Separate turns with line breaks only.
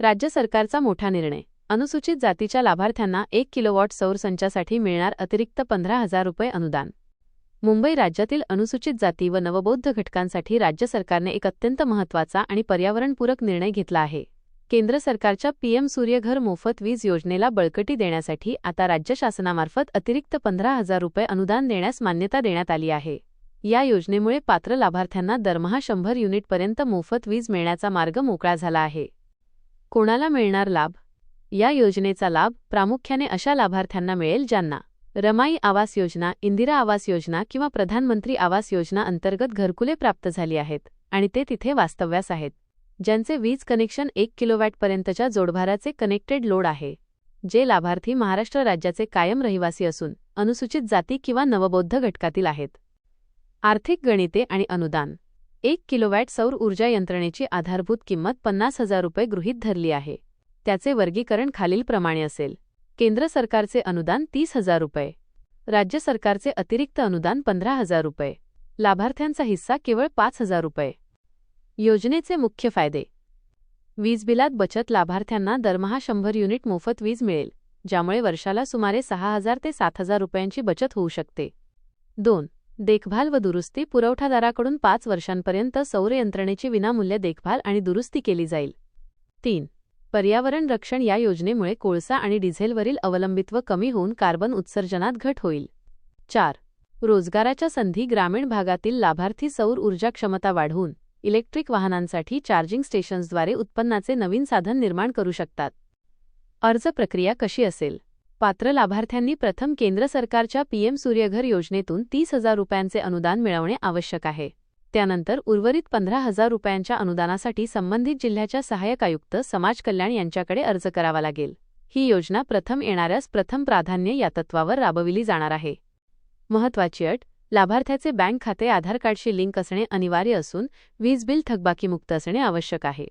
राज्य सरकारचा मोठा निर्णय. अनुसूचित जातीच्या लाभार्थ्यांना एक किलोवॉट सौरसंचासाठी मिळणार अतिरिक्त पंधरा हजार रुपये अनुदान. मुंबई राज्यातील अनुसूचित जाती व नवबौद्ध घटकांसाठी राज्य सरकारने एक अत्यंत महत्त्वाचा आणि पर्यावरणपूरक निर्णय घेतला आहे. केंद्र सरकारच्या पीएम सूर्यघर मोफत वीज योजनेला बळकटी देण्यासाठी आता राज्य शासनामार्फत अतिरिक्त पंधरा हजार रुपये अनुदान देण्यास मान्यता देण्यात आली आहे. या योजनेमुळे पात्र लाभार्थ्यांना दरमहा शंभर युनिटपर्यंत मोफत वीज मिळण्याचा मार्ग मोकळा झाला आहे. कोणाला मिळणार लाभ? या योजनेचा लाभ प्रामुख्याने अशा लाभार्थ्यांना मिळेल ज्यांना रमाई आवास योजना इंदिरा आवास योजना किंवा प्रधानमंत्री आवास योजना अंतर्गत घरकुले प्राप्त झाली आहेत आणि ते तिथे वास्तव्यास आहेत. ज्यांचे वीज कनेक्शन एक किलोवॅटपर्यंतच्या जोडभाराचे कनेक्टेड लोड आहे जे लाभार्थी महाराष्ट्र राज्याचे कायम रहिवासी असून अनुसूचित जाती किंवा नवबौद्ध घटकातील आहेत. आर्थिक गणिते आणि अनुदान एक किलोवॅट सौर ऊर्जा यंत्रणेची आधारभूत किंमत पन्नास हजार रुपये गृहीत धरली आहे. त्याचे वर्गीकरण खालीलप्रमाणे असेल. केंद्र सरकारचे अनुदान तीस हजार रुपये. राज्य सरकारचे अतिरिक्त अनुदान पंधरा हजार रुपये. लाभार्थ्यांचा हिस्सा केवळ पाच हजार रुपये. योजनेचे मुख्य फायदे. वीज बिलात बचत लाभार्थ्यांना दरमहा शंभर युनिट मोफत वीज मिळेल ज्यामुळे वर्षाला सुमारे सहा हजार ते सात हजार रुपयांची बचत होऊ शकते. दोन देखभाल व दुरुस्ती पुरवठादाराकडून पाच वर्षांपर्यंत सौर यंत्रणेची विनामूल्य देखभाल आणि दुरुस्ती केली जाईल. तीन. पर्यावरण रक्षण या योजनेमुळे कोळसा आणि डिझेलवरील अवलंबित्व कमी होऊन कार्बन उत्सर्जनात घट होईल. चार. रोजगाराच्या संधी ग्रामीण भागातील लाभार्थी सौर ऊर्जा क्षमता वाढवून इलेक्ट्रिक वाहनांसाठी चार्जिंग स्टेशन्सद्वारे उत्पन्नाचे नवीन साधन निर्माण करू शकतात. अर्ज प्रक्रिया कशी असेल? पात्र लाभार्थ्यांनी प्रथम केंद्र सरकारच्या पीएम सूर्यघर योजनेतून तीस हजार रुपयांचे अनुदान मिळवणे आवश्यक आहे. त्यानंतर उर्वरित पंधरा हजार रुपयांच्या अनुदानासाठी संबंधित जिल्ह्याच्या सहाय्यक आयुक्त समाज कल्याण यांच्याकडे अर्ज करावा लागेल. ही योजना प्रथम येणाऱ्यास प्रथम प्राधान्य या तत्वावर राबविली जाणार आहे. महत्वाची अट लाभार्थ्याचे बँक खाते आधार कार्डशी लिंक असणे अनिवार्य असून वीज बिल थकबाकीमुक्त असणे आवश्यक आहे.